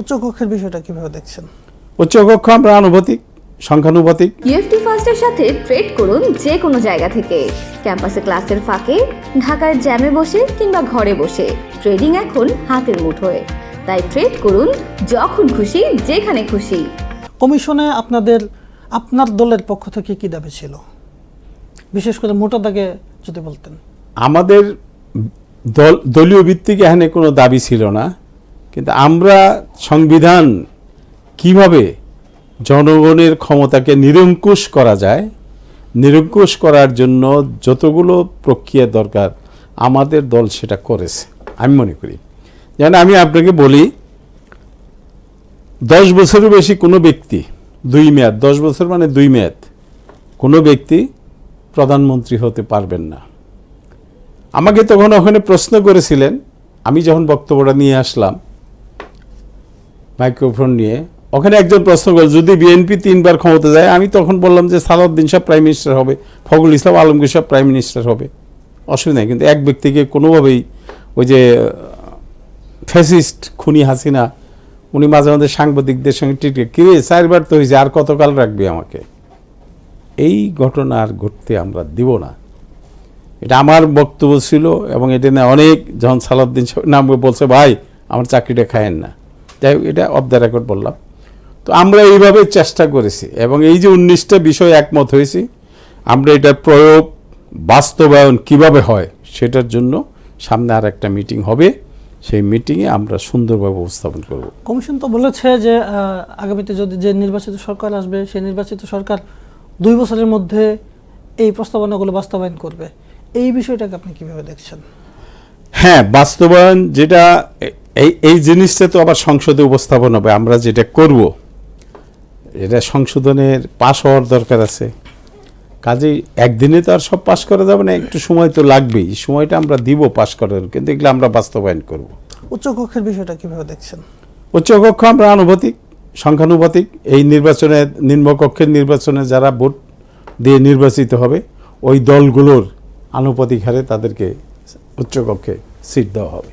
উচ্চকক্ষের বিষয়টা কীভাবে দেখছেন? উচ্চকক্ষ আমরা আনুপাতিক সংখ্যানুপাতিক ইউএফটি ফার্স্টের সাথে ট্রেড করুন যে কোনো জায়গা থেকে। ক্যাম্পাসে ক্লাসের ফাঁকে ঢাকার জ্যামে বসে কিংবা ঘরে বসে। ট্রেডিং এখন হাতের মুঠোয়। তাই ট্রেড করুন যখন খুশি যেখানে খুশি। কমিশনে আপনাদের আপনার দলের পক্ষ থেকে কি দাবি ছিল? বিশেষ করে মোটা দাগে যদি বলতেন। আমাদের দল দলীয় ভিত্তিক এখানে কোনো দাবি ছিল না। কিন্তু আমরা সংবিধান কীভাবে জনগণের ক্ষমতাকে নিরঙ্কুশ করা যায়, নিরঙ্কুশ করার জন্য যতগুলো প্রক্রিয়া দরকার, আমাদের দল সেটা করেছে। আমি মনে করি। যেন আমি আপনাকে বলি, দশ বছরের বেশি কোনো ব্যক্তি, দুই মেয়াদ, দশ বছর মানে দুই মেয়াদ, কোনো ব্যক্তি প্রধানমন্ত্রী হতে পারবেন না। আমাকে তখন ওখানে প্রশ্ন করেছিলেন, আমি যখন বক্তব্যটা নিয়ে আসলাম মাইক্রোফোন নিয়ে। ওখানে একজন প্রশ্ন করে যদি বিএনপি তিনবার ক্ষমতা যায়, আমি তখন বললাম যে সালাউদ্দিন সাহেব প্রাইম মিনিস্টার হবে, ফখরুল ইসলাম আলমগীর সাহেব প্রাইম মিনিস্টার হবে। অসুবিধা কিন্তু এক ব্যক্তিকে কোনোভাবেই ওই যে, ফ্যাসিস্ট খুনি হাসিনা, উনি মাঝে মাঝে সাংবাদিকদের সঙ্গে টিটকে কিরে চারবার তো হয়েছে, আর কতকাল রাখবে আমাকে? এই ঘটনা আর ঘটতে আমরা দিব না। এটা আমার বক্তব্য ছিল এবং এটা নিয়ে অনেক যখন সালাউদ্দিন সাহেব নাম বলছে, ভাই, আমার চাকরিটা খায়েন না। যাই হোক এটা অফ দ্য রেকর্ড বললাম। তো আমরা এইভাবে চেষ্টা করেছি এবং এই যে উনিশটা বিষয় একমত হয়েছি আমরা এটার প্রয়োগ বাস্তবায়ন কীভাবে হয় সেটার জন্য সামনে আর একটা মিটিং হবে। সেই মিটিংয়ে আমরা সুন্দরভাবে উপস্থাপন করব। কমিশন তো বলেছে যে আগামীতে যদি যে নির্বাচিত সরকার আসবে সেই নির্বাচিত সরকার দুই বছরের মধ্যে এই প্রস্তাবনাগুলো বাস্তবায়ন করবে। এই বিষয়টাকে আপনি কীভাবে দেখছেন? হ্যাঁ বাস্তবায়ন যেটা এই এই জিনিসটা তো আবার সংসদে উপস্থাপন হবে আমরা যেটা করব এটা সংশোধনের পাশ হওয়ার দরকার আছে। কাজেই একদিনে তো আর সব পাশ করা যাবে না একটু সময় তো লাগবেই সময়টা আমরা দিব পাশ করার কিন্তু এগুলো আমরা বাস্তবায়ন করব। উচ্চকক্ষের বিষয়টা কীভাবে দেখছেন? উচ্চকক্ষ আমরা আনুপাতিক সংখ্যানুপাতিক এই নির্বাচনে নিম্নকক্ষের নির্বাচনে যারা ভোট দিয়ে নির্বাচিত হবে ওই দলগুলোর আনুপাতিক হারে তাদেরকে উচ্চকক্ষে সিট দেওয়া হবে।